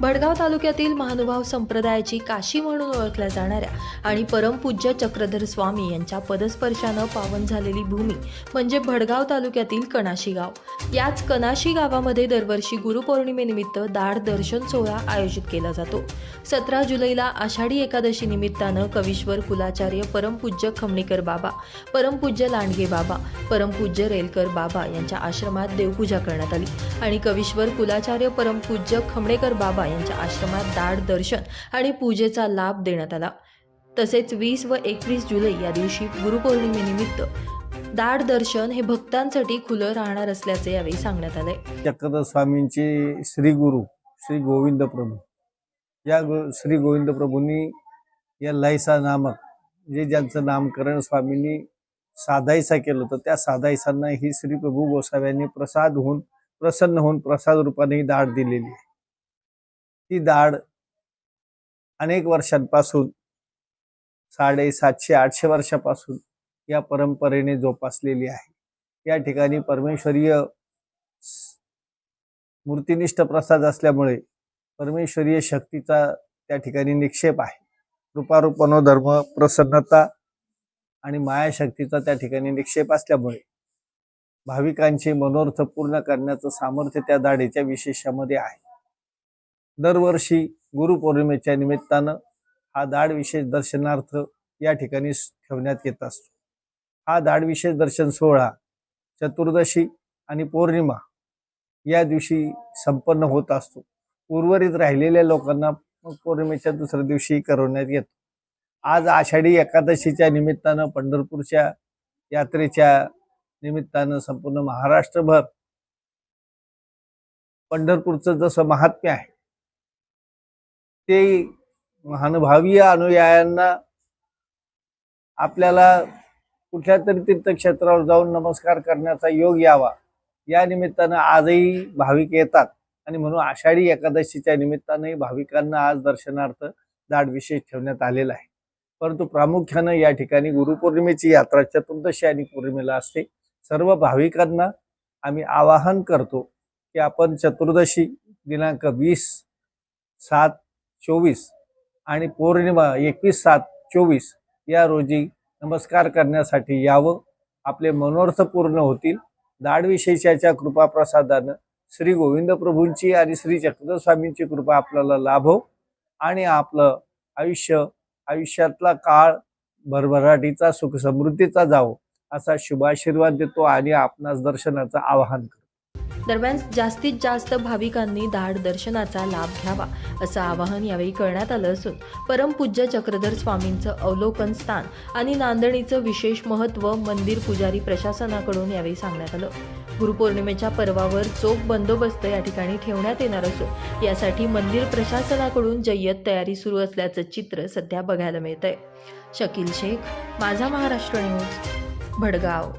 भडगाव तालुक्यातील महानुभाव संप्रदायाची काशी म्हणून ओळखल्या जाणाऱ्या आणि परमपूज्य चक्रधर स्वामी यांच्या पदस्पर्शानं पावन झालेली भूमी म्हणजे भडगाव तालुक्यातील कणाशी गाव. याच कणाशी गावामध्ये दरवर्षी गुरुपौर्णिमेनिमित्त दाढ दर्शन सोहळा आयोजित केला जातो. सतरा जुलैला आषाढी एकादशी निमित्तानं कवीश्वर कुलाचार्य परमपूज्य खमणेकर बाबा परमपूज्य लांडगे बाबा परमपूज्य रेलकर बाबा यांच्या आश्रमात देवपूजा करण्यात आली. आणि कवीश्वर कुलाचार्य परमपूज्य खमणेकर बाबा यांच्या आश्रमात दाढ दर्शन आणि पूजेचा लाभ देण्यात आला. तसेच वीस व एकवीस जुलै या दिवशी गुरुपौर्णिमेनिमित्त दाढ दर्शन हे भक्तांसाठी खुलं राहणार असल्याचे यावेळी सांगण्यात आले. चक्रधर स्वामींचे श्री गुरु श्री गोविंद प्रभू. या गो श्री गोविंद प्रभूंनी या लयसा नामक जे ज्यांचं नामकरण स्वामींनी साधायसा केलं होतं त्या साधायसांना ही श्री प्रभू गोसाव्यांनी प्रसाद होऊन प्रसन्न होऊन प्रसाद रूपाने ही दाढ दिलेली आहे. ती दाढ अनेक वर्षांपासून साडेसातशे आठशे वर्षापासून या परंपरेने जोपासलेली आहे. या ठिकाणी परमेश्वरीय मूर्तिनिष्ठ प्रसाद असल्यामुळे परमेश्वरीय शक्तीचा त्या ठिकाणी निक्षेप आहे. कृपारूपनो धर्म प्रसन्नता आणि मायाशक्तीचा त्या ठिकाणी निक्षेप असल्यामुळे भाविकांचे मनोर्थ पूर्ण करण्याचं सामर्थ्य त्या दाढेच्या विशेषामध्ये आहे. दरवर्षी गुरुपौर्णिमेच्या निमित्तानं हा दाढ विशेष दर्शनार्थ या ठिकाणी ठेवण्यात येत असतो. हा दाढ विशेष दर्शन सोहळा चतुर्दशी आणि पौर्णिमा या दिवशी संपन्न होत असतो. उर्वरित राहिलेल्या लोकांना पौर्णिमेच्या दुसऱ्या दिवशी करवण्यात येतो. आज आषाढी एकादशीच्या निमित्तानं पंढरपूरच्या यात्रेच्या निमित्तानं संपूर्ण महाराष्ट्रभर पंढरपूरचं जसं महात्म्य आहे ते महानुभावीय अनुयायांना आपल्याला कुठल्या तरी तीर्थक्षेत्रावर जाऊन नमस्कार करण्याचा योग यावा. या निमित्तानं आजही भाविक येतात आणि म्हणून आषाढी एकादशीच्या निमित्तानंही भाविकांना आज दर्शनार्थ दाट विशेष ठेवण्यात आलेला आहे. परंतु प्रामुख्यानं या ठिकाणी गुरुपौर्णिमेची यात्रा चतुर्दशी आणि पौर्णिमेला असते. सर्व भाविकांना आम्ही आवाहन करतो की आपण चतुर्दशी दिनांक वीस सात चोवीस आणि पौर्णिमा एकवीस सात चोवीस या रोजी नमस्कार करण्यासाठी यावं. आपले मनोर्थ पूर्ण होतील. दाढविशेषाच्या कृपाप्रसादानं श्री गोविंद प्रभूंची आणि श्री चक्रधर स्वामींची कृपा आपल्याला लाभो आणि आपलं आयुष्य आयुष्यातला काळ भरभराटीचा सुख समृद्धीचा जावो असा शुभाशीर्वाद देतो आणि आपणास दर्शनाचं आवाहन करतो. दरम्यान जास्तीत जास्त भाविकांनी दाढ दर्शनाचा लाभ घ्यावा असं आवाहन यावेळी करण्यात आलं असून परमपूज्य चक्रधर स्वामींचं अवलोकन स्थान आणि नांदणीचं विशेष महत्त्व मंदिर पुजारी प्रशासनाकडून यावेळी सांगण्यात आलं. गुरुपौर्णिमेच्या पर्वावर चोख बंदोबस्त या ठिकाणी ठेवण्यात येणार असून यासाठी मंदिर प्रशासनाकडून जय्यत तयारी सुरू असल्याचं चित्र सध्या बघायला मिळतंय. शकील शेख माझा महाराष्ट्र न्यूज भडगाव.